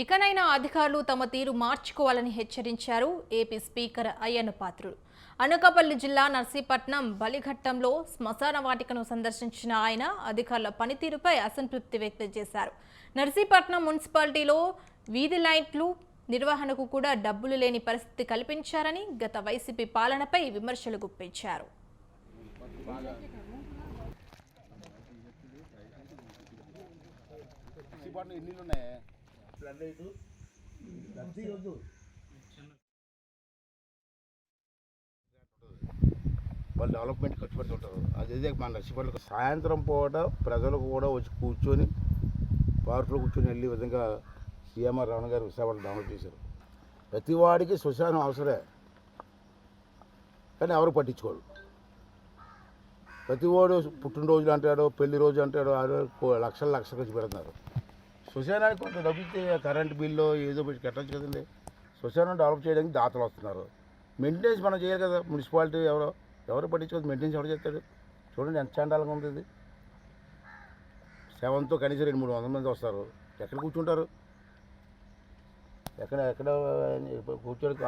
ఇకనైనా అధికారులు తమ తీరు మార్చుకోవాలని హెచ్చరించారు ఏపీ స్పీకర్ అయ్యన్న పాత్రుడు అనకాపల్లి జిల్లా నర్సీపట్నం బలిఘట్టంలో శ్మశాన వాటికను సందర్శించిన ఆయన అధికారుల పనితీరుపై అసంతృప్తి వ్యక్తం చేశారు. నర్సీపట్నం మున్సిపాలిటీలో వీధి లైట్లు నిర్వహణకు కూడా డబ్బులు లేని పరిస్థితి కల్పించారని గత వైసీపీ పాలనపై విమర్శలు గుప్పించారు. సిపాట్లు ఎన్ని వద్దు. వాళ్ళు డెవలప్మెంట్ ఖర్చు పెడుతుంటారు. అదే మన లక్ష్యపట్ల సాయంత్రం పూట ప్రజలకు కూడా వచ్చి కూర్చొని పార్కులో కూర్చొని వెళ్ళే విధంగా సీఎంఆర్ రమణ గారు విశాఖపట్నం డెవలప్ చేశారు. ప్రతి వాడికి శ్మశానం అవసరమే. కానీ ఎవరు పట్టించుకోరు. ప్రతి వాడు పుట్టినరోజులు అంటాడు పెళ్ళి రోజు అంటాడు ఆ లక్షల లక్షలు ఖర్చు పెడుతున్నారు. శ్మశానానికి కొంత డబ్బు ఇస్తే కరెంట్ బిల్లు ఏదో పెట్టి కట్టచ్చు కదండి. శ్మశానం డెవలప్ చేయడానికి దాతలు వస్తున్నారు. మెయింటెనెన్స్ మనం చేయాలి కదా. మున్సిపాలిటీ ఎవరో ఎవరు పట్టించుకోదు. మెయింటెనెన్స్ ఎవరు చేస్తాడు చూడండి ఎంత చండాలంగా ఉంది ఇది. సెవెన్తో కనీసం రెండు మూడు వందల మంది వస్తారు. ఎక్కడ కూర్చుంటారు? ఎక్కడ ఎక్కడ కూర్చోడానికి